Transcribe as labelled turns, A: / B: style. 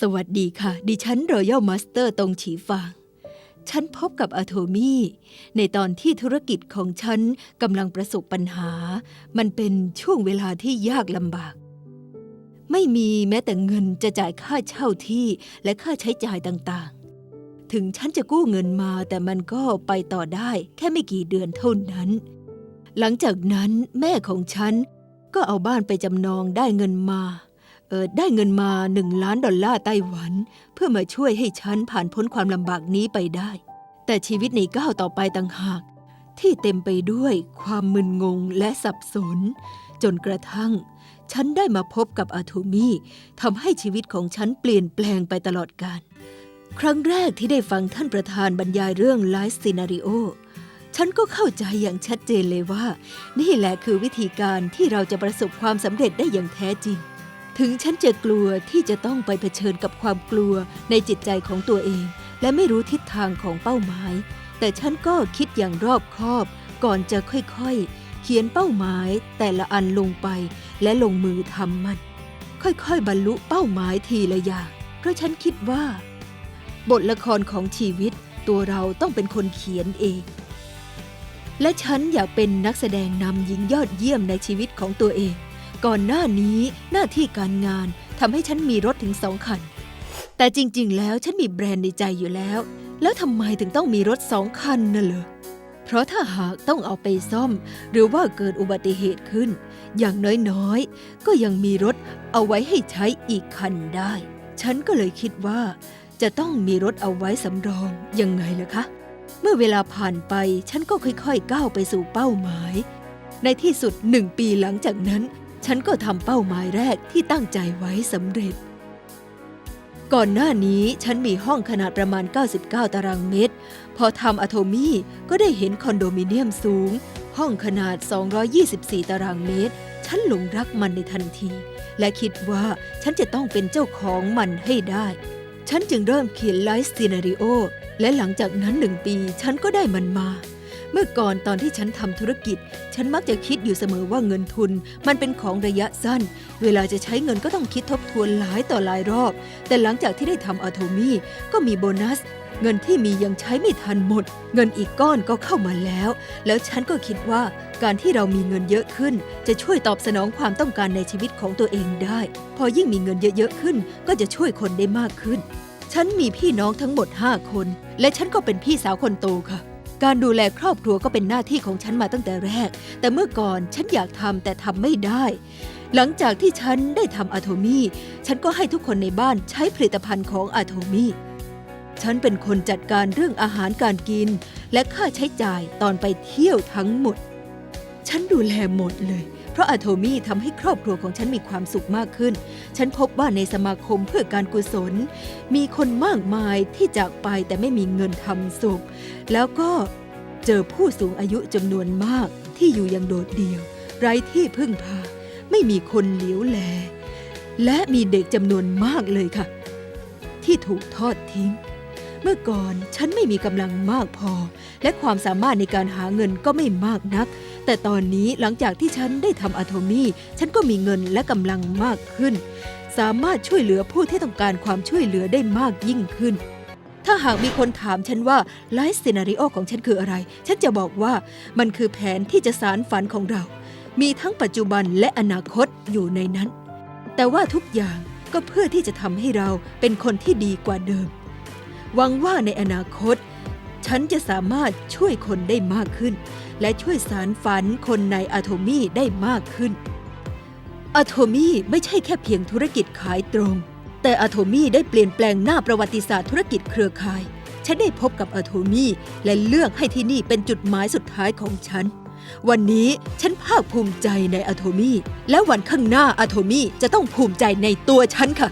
A: สวัสดีค่ะ ดิฉันรอยัลมาสเตอร์ตรงฉีฟาง ฉันพบกับอะโทมี่ในตอนที่ธุรกิจของฉันกำลังประสบปัญหา มันเป็นช่วงเวลาที่ยากลำบาก ไม่มีแม้แต่เงินจะจ่ายค่าเช่าที่และค่าใช้จ่ายต่างๆ ถึงฉันจะกู้เงินมาแต่มันก็ไปต่อได้แค่ไม่กี่เดือนเท่านั้น หลังจากนั้นแม่ของฉันก็เอาบ้านไปจำนองได้เงินมา เออได้เงินมาหนึ่งล้านดอลลาร์ไต้หวัน เพื่อมาช่วยให้ฉันผ่านพ้นความลำบากนี้ไปได้ แต่ชีวิตในก้าวต่อไปต่างหาก ที่เต็มไปด้วยความมึนงงและสับสน จนกระทั่ง ฉันได้มาพบกับอาโทมี่ทำให้ชีวิตของฉันเปลี่ยนแปลงไปตลอดกาลครั้งแรกที่ได้ฟังท่านประธานบรรยายเรื่องไลฟ์ซีนาริโอฉันก็เข้าใจอย่างชัดเจนเลยว่า นี่แหละคือวิธีการที่เราจะประสบความสำเร็จได้อย่างแท้จริง ถึงฉันจะกลัวที่จะต้องไปเผชิญกับความกลัวในจิตใจของตัวเอง และไม่รู้ทิศทางของเป้าหมาย แต่ฉันก็คิดอย่างรอบคอบ ก่อนจะค่อยๆ เขียนเป้าหมายแต่ละอันลงไป และลงมือทำมัน ค่อยๆ บรรลุเป้าหมายทีละอย่างเพราะฉันคิดว่า บทละครของชีวิตตัวเราต้องเป็นคนเขียนเอง และฉันอยากเป็นนักแสดงนำหญิงยอดเยี่ยมในชีวิตของตัวเอง ก่อนหน้านี้หน้าที่การงานทำให้ฉันมีรถถึงสองคัน แต่จริง ๆ แล้วฉันมีแบรนด์ในใจอยู่แล้ว แล้วทำไมถึงต้องมีรถสองคันน่ะเหรอเพราะถ้าหากต้องเอาไปซ่อม หรือว่าเกิดอุบัติเหตุขึ้น อย่างน้อยๆ ก็ยังมีรถเอาไว้ให้ใช้อีกคันได้ ฉันก็เลยคิดว่า จะต้องมีรถเอาไว้สำรองยังไงล่ะคะ เมื่อเวลาผ่านไปฉันก็ค่อยๆ ก้าวไปสู่เป้าหมาย ในที่สุดหนึ่งปีหลังจากนั้น ฉันก็ทำเป้าหมายแรกที่ตั้งใจไว้สำเร็จ ก่อนหน้านี้ฉันมีห้องขนาดประมาณ 99 ตารางเมตร พอทำอะโทมี่ก็ได้เห็นคอนโดมิเนียมสูง ห้องขนาด 224 ตารางเมตร ฉันหลงรักมันในทันที และคิดว่าฉันจะต้องเป็นเจ้าของมันให้ได้ ฉันจึงเริ่มเขียนไลฟ์ซีนาริโอและหลังจากนั้นหนึ่งปีฉันก็ได้มันมา เมื่อก่อนตอนที่ฉันทำธุรกิจ ฉันมักจะคิดอยู่เสมอว่าเงินทุน มันเป็นของระยะสั้น เวลาจะใช้เงินก็ต้องคิดทบทวนหลายต่อหลายรอบ แต่หลังจากที่ได้ทำอโทมี่ก็มีโบนัส เงินที่มียังใช้ไม่ทันหมด เงินอีกก้อนก็เข้ามาแล้ว แล้วฉันก็คิดว่าการที่เรามีเงินเยอะขึ้น จะช่วยตอบสนองความต้องการในชีวิตของตัวเองได้ พอยิ่งมีเงินเยอะๆขึ้น ก็จะช่วยคนได้มากขึ้น ฉันมีพี่น้องทั้งหมด 5 คน และฉันก็เป็นพี่สาวคนโตค่ะ การดูแลครอบครัวก็เป็นหน้าที่ของฉันมาตั้งแต่แรก แต่เมื่อก่อนฉันอยากทำแต่ทำไม่ได้ หลังจากที่ฉันได้ทำอะโทมี่ฉันก็ให้ทุกคนในบ้านใช้ผลิตภัณฑ์ของอะโทมี่ฉันเป็นคนจัดการเรื่องอาหารการกิน และค่าใช้จ่ายตอนไปเที่ยวทั้งหมด ฉันดูแลหมดเลย เพราะอะโทมี่ทำให้ครอบครัวของฉันมีความสุขมากขึ้น ฉันพบว่าในสมาคมเพื่อการกุศล มีคนมากมายที่จากไปแต่ไม่มีเงินทำศพแล้วก็เจอผู้สูงอายุจำนวนมากที่อยู่อย่างโดดเดี่ยว ไร้ที่พึ่งพา ไม่มีคนเหลียวแล และมีเด็กจำนวนมากเลยค่ะ ที่ถูกทอดทิ้ง เมื่อก่อนฉันไม่มีกำลังมากพอ และความสามารถในการหาเงินก็ไม่มากนัก แต่ตอนนี้หลังจากที่ฉันได้ทำอะโทมี่ฉันก็มีเงินและกำลังมากขึ้น สามารถช่วยเหลือผู้ที่ต้องการความช่วยเหลือได้มากยิ่งขึ้น ถ้าหากมีคนถามฉันว่าไลฟ์ซีนาริโอของฉันคืออะไร ฉันจะบอกว่ามันคือแผนที่จะสารฝันของเรา มีทั้งปัจจุบันและอนาคตอยู่ในนั้น แต่ว่าทุกอย่างก็เพื่อที่จะทำให้เราเป็นคนที่ดีกว่าเดิมหวังว่าในอนาคต ฉันจะสามารถช่วยคนได้มากขึ้น และช่วยสารฝันคนในอะโทมี่ได้มากขึ้นอะโทมี่ไม่ใช่แค่เพียงธุรกิจขายตรง แต่อะโทมี่ได้เปลี่ยนแปลงหน้าประวัติศาสตร์ธุรกิจเครือข่าย ฉันได้พบกับอะโทมี่และเลือกให้ที่นี่เป็นจุดหมายสุดท้ายของฉัน วันนี้ฉันภาคภูมิใจในอะโทมี่และวันข้างหน้าอะโทมี่จะต้องภูมิใจในตัวฉันค่ะ